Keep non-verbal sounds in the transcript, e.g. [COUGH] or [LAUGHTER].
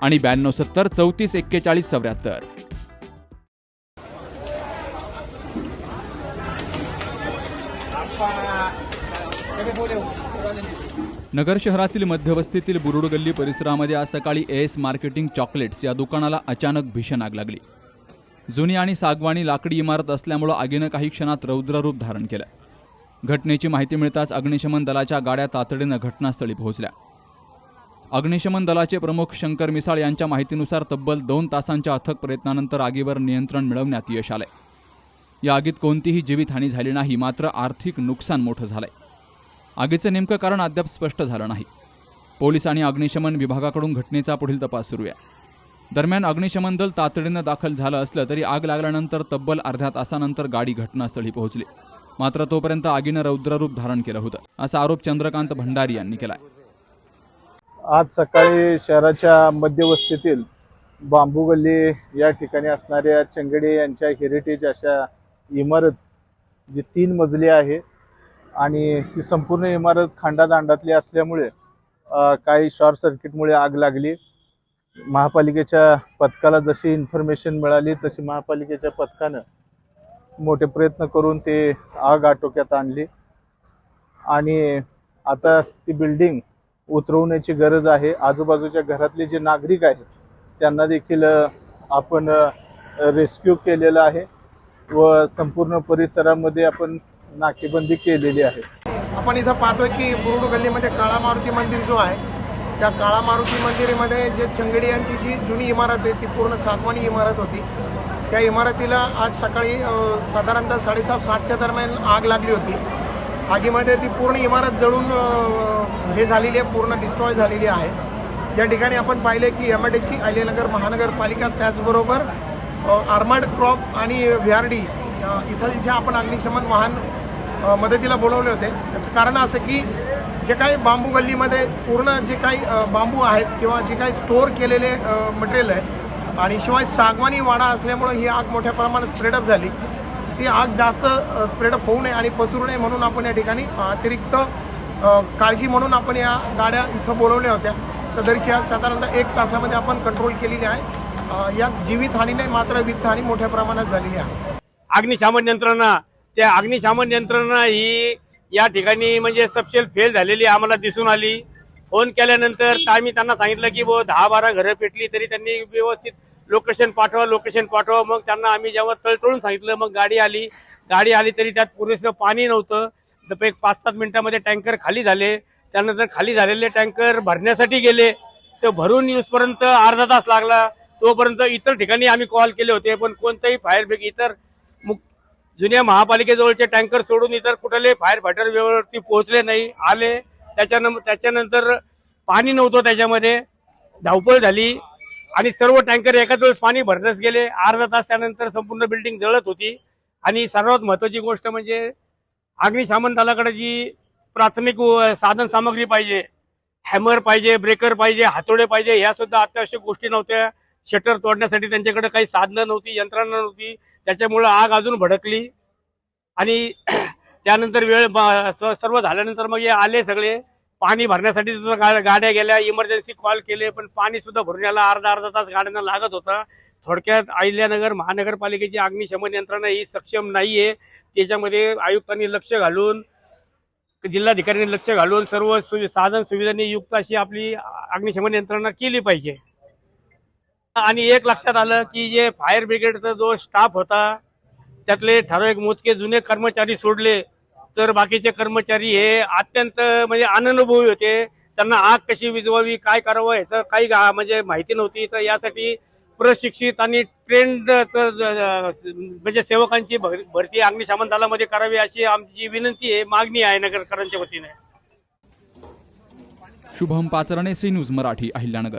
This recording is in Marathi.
आणि ब्याण्णव सत्तर चौतीस एक्केचाळीस चौऱ्याहत्तर. नगर शहरातील मध्यवस्तीतील बुरुड गल्ली परिसरामध्ये आज सकाळी एस मार्केटिंग चॉकलेट्स या दुकानाला अचानक भीषण आग लागली. जुनी आणि सागवानी लाकडी इमारत असल्यामुळं आगीनं काही क्षणात रौद्ररूप धारण केलं. घटनेची माहिती मिळताच अग्निशमन दलाच्या गाड्या तातडीनं घटनास्थळी पोहोचल्या. अग्निशमन दलाचे प्रमुख शंकर मिसाळ यांच्या माहितीनुसार तब्बल दोन तासांच्या अथक प्रयत्नानंतर आगीवर नियंत्रण मिळवण्यात यश आलंय. या आगीत कोणतीही जीवितहानी झाली नाही मात्र आर्थिक नुकसान मोठं झालंय. आगीचं नेमकं कारण अद्याप स्पष्ट झालं नाही. पोलीस आणि अग्निशमन विभागाकडून घटनेचा पुढील तपास सुरू आहे. दरम्यान अग्निशमन दल तातडीनं दाखल झालं असलं तरी आग लागल्यानंतर तब्बल अर्ध्या तासानंतर गाडी घटनास्थळी पोहोचली. मात्र तोपर्यंत आगीनं रौद्ररूप धारण केलं होतं असा आरोप चंद्रकांत भंडारी यांनी केला आहे आज सकाळी शहराच्या मध्यवस्तीतील बांबू गल्ली या ठिकाणी असणाऱ्या चंगडे यांच्या हेरिटेज अशा इमारत जी तीन मजली आहे आणि ती संपूर्ण इमारत खांडादांडातली असल्यामुळे काही शॉर्ट सर्किटमुळे आग लागली. महापालिकेच्या पथकाला जशी इन्फॉर्मेशन मिळाली तशी महापालिकेच्या पथकानं मोठे प्रयत्न करून ते आग आटोक्यात आणली. आणि आता ती बिल्डिंग उतरवण्याची गरज आहे. आजूबाजूच्या घरातले जे नागरिक आहेत त्यांना देखील आपण रेस्क्यू केलेलं आहे व संपूर्ण परिसरामध्ये आपण नाकेबंदी केलेली आहे. आपण इथं पाहतोय की बुरुड गल्लीमध्ये काळा मारुती मंदिर जो आहे त्या काळा मारुती मंदिरामध्ये जे चंगडी यांची जी जुनी इमारत आहे ती पूर्ण सातवानी इमारत होती. त्या इमारतीला आज सकाळी साधारणतः साडेसात सातच्या दरम्यान आग लागली होती. आगीमध्ये ती पूर्ण इमारत जळून हे झालेली आहे पूर्ण डिस्ट्रॉय झालेली आहे. या ठिकाणी आपण पाहिले की M I D C Ahilyanagar महानगरपालिका त्याचबरोबर आर्मर्ड क्रॉप आणि व्ही आर डी इथं जे आपण अग्निशमन वाहन मदतीला बोलवले होते. त्याचं कारण असं की जे काही बांबू गल्लीमध्ये पूर्ण जे काही बांबू आहेत किंवा जे काही स्टोअर केलेले मटेरियल आहे आणि शिवाय सागवानी वाडा असल्यामुळं ही आग मोठ्या प्रमाणात स्प्रेडअप झाली. ती आग जास्त स्प्रेडअप होऊ नये आणि पसरू नये म्हणून आपण या ठिकाणी अतिरिक्त काळजी म्हणून आपण या गाड्या इथं बोलवल्या होत्या. सदरची आग साधारणतः एक तासामध्ये आपण कंट्रोल केलेली आहे. या यात जीवितहानी नाही मात्र वित्तहानी मोठ्या प्रमाणात झालेली आहे. अग्निशामन यंत्रणा त्या अग्निशामन यंत्रणा ही या ठिकाणी म्हणजे सबशेल फेल झालेली आम्हाला दिसून आली. फोन केल्यानंतर तर आम्ही त्यांना सांगितलं की बुवा दहा बारा घरं पेटली तरी त्यांनी व्यवस्थित लोकेशन पाठवा लोकेशन पाठवा. मग त्यांना आम्ही जेव्हा तळतळून सांगितलं मग गाडी आली. गाडी आली तरी त्यात पुरेसं पाणी नव्हतं. तर एक पाच सात मिनिटामध्ये टँकर खाली झाले. त्यानंतर खाली झालेले टँकर भरण्यासाठी गेले. ते भरून येऊसपर्यंत अर्धा तास लागला. तोपर्यंत इतर ठिकाणी आम्ही कॉल केले होते पण कोणतंही फायर ब्रिग इतर मुक जुन्या महापालिकेजवळचे टँकर सोडून इतर कुठले फायर फायटर वेळेवरती पोहोचले नाही आले. त्याच्यानं त्याच्यानंतर पाणी नव्हतं त्याच्यामध्ये. धावपळ झाली. आणि सर्व टँकर एकाच वेळेस पाणी भरण्यास गेले. अर्धा तास त्यानंतर संपूर्ण बिल्डिंग जळत होती. आणि सर्वात महत्वाची गोष्ट म्हणजे अग्निशामन दलाकडे जी प्राथमिक साधन सामग्री पाहिजे हॅमर पाहिजे ब्रेकर पाहिजे हातोडे पाहिजे ह्या सुद्धा अत्यावश्यक गोष्टी नव्हत्या. शटर तोडण्यासाठी त्यांच्याकडे काही साधनं नव्हती यंत्रणा नव्हती. त्याच्यामुळं आग अजून भडकली. आणि [CLEARS THROAT] त्यानंतर वेळ सर्व झाल्यानंतर मग हे आले सगळे. पाणी भरण्यासाठी सुद्धा गाड्या गेल्या इमर्जन्सी कॉल केले पण पाणी सुद्धा भरून यायला अर्धा अर्धा तास गाड्यांना लागत होता. थोडक्यात अहिल्यानगर महानगरपालिकेची अग्निशमन यंत्रणा ही सक्षम नाहीये. त्याच्यामध्ये आयुक्तांनी लक्ष घालून जिल्हाधिकाऱ्यांनी लक्ष घालून सर्व सु- साधन सुविधांनी युक्त अशी आपली अग्निशमन यंत्रणा केली पाहिजे. आणि एक लक्षात आलं की जे फायर ब्रिगेडचा जो स्टाफ होता त्यातले ठराविक मोजके जुने कर्मचारी सोडले. तर बाकीचे कर्मचारी हे अत्यंत म्हणजे अननुभवी होते. त्यांना आग कशी विझवावी काय करावं याचं काही गा- म्हणजे माहिती नव्हती. तर यासाठी प्रशिक्षित आणि ट्रेंड म्हणजे सेवकांची भरती अग्निशमन दलामध्ये करावी अशी आमची विनंती आहे. मागणी आहे नगरकरांच्या वतीने. Shubham Pacharne C news Marathi Ahilyanagar.